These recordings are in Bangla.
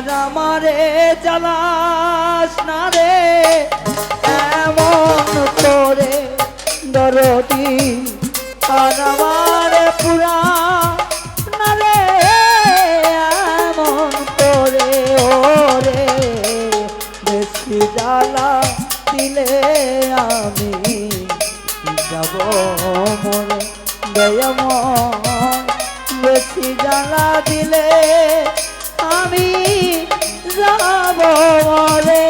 আর আমারে জ্বালাস না রে। এমন করে দরদি আর আমারে পুরা না রে। এমন করে ওরে বেশি জ্বালা দিলে আমি যাব মরে। দয়াময়, বেশি জ্বালা দিলে আমি যাব মরে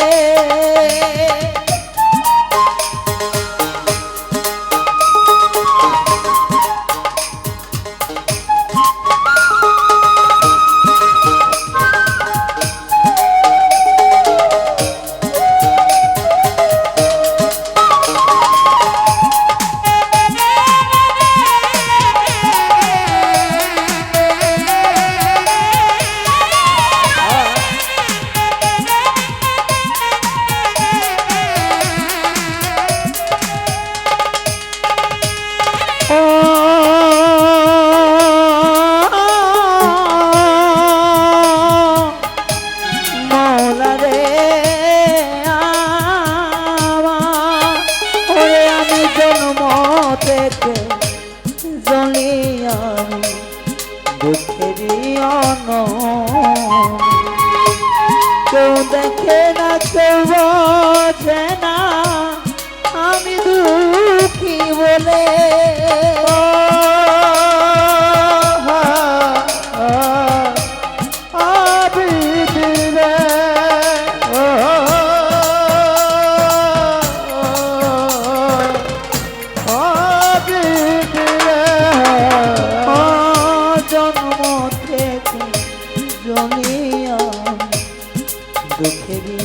দুঃখেরই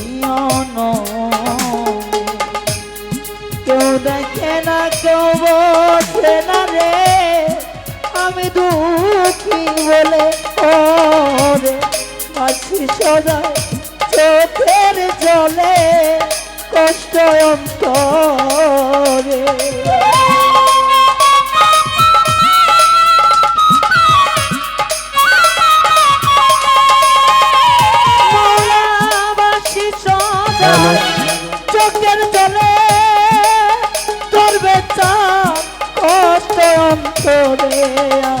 কেউ দেখে না, কেউ না রে। আমি দুঃখী বলে ওরে আছি সদায় জলে কষ্ট অন্তরে। চোখের দলে তোর বেচা অন্তরে।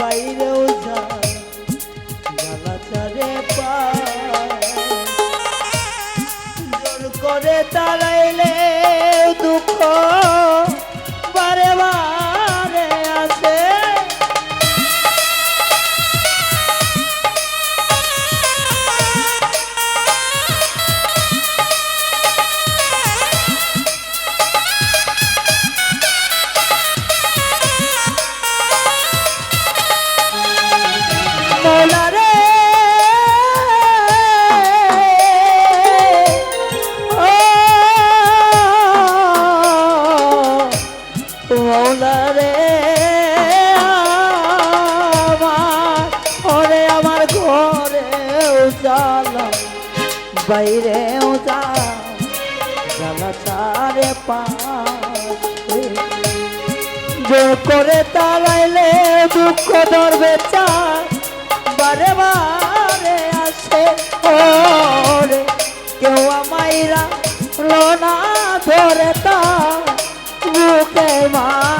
বাইরে যায় জ্বালা চারে বাইরে উজালা জ্বালা চারে পাশে করে তাড়াইলে দুঃখ ধরবে চার বারে বারে আসে ওরে, কেউ আমাইরা লোনা ধরে তার। বুকে মারে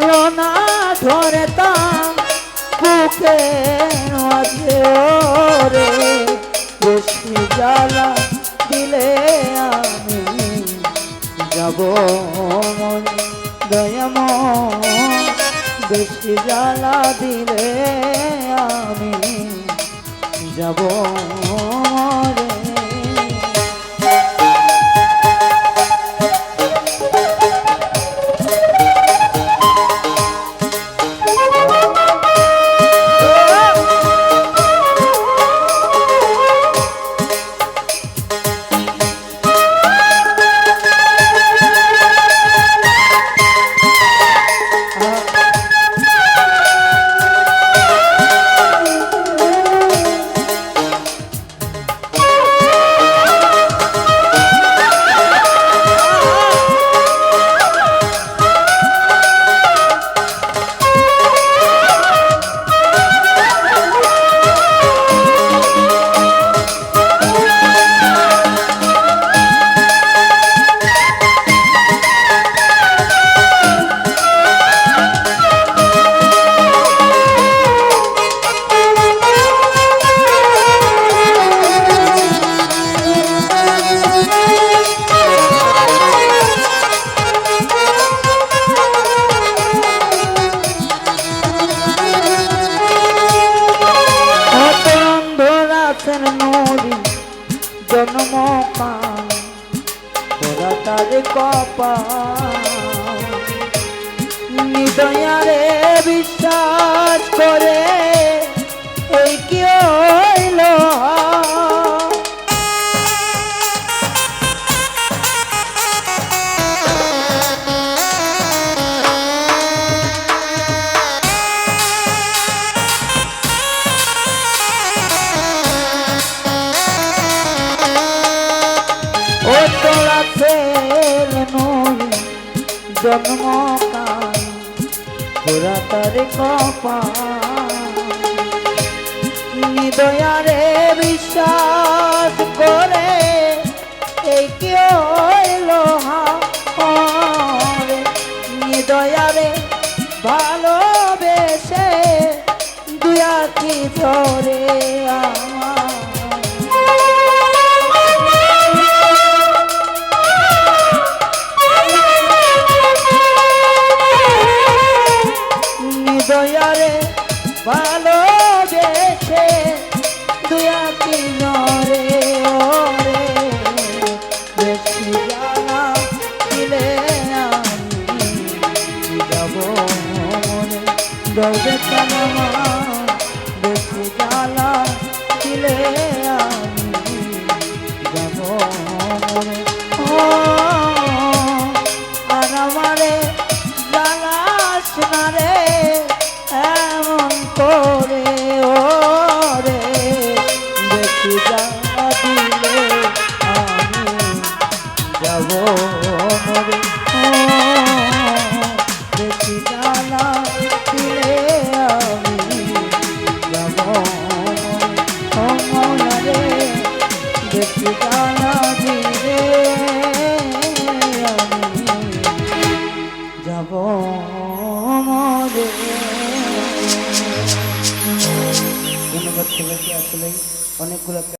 লোনা ধরে তা বুকে ওরে বেশি জ্বালা দিলে আমি যাব দয়াম বেশি জ্বালা দিলে আমি যাব রে অতরন্ধরাছেন মরি জন্ম পান। ওরা তার কপা নিদয়ারে বিশ্বাস করে জন্ম তোরা তার কপা নিদয়ারে বিশ্বাস করে এই কি হইল হারে নিদয়ারে ভালোবেসে দুয়া কি ধরে আমার না রে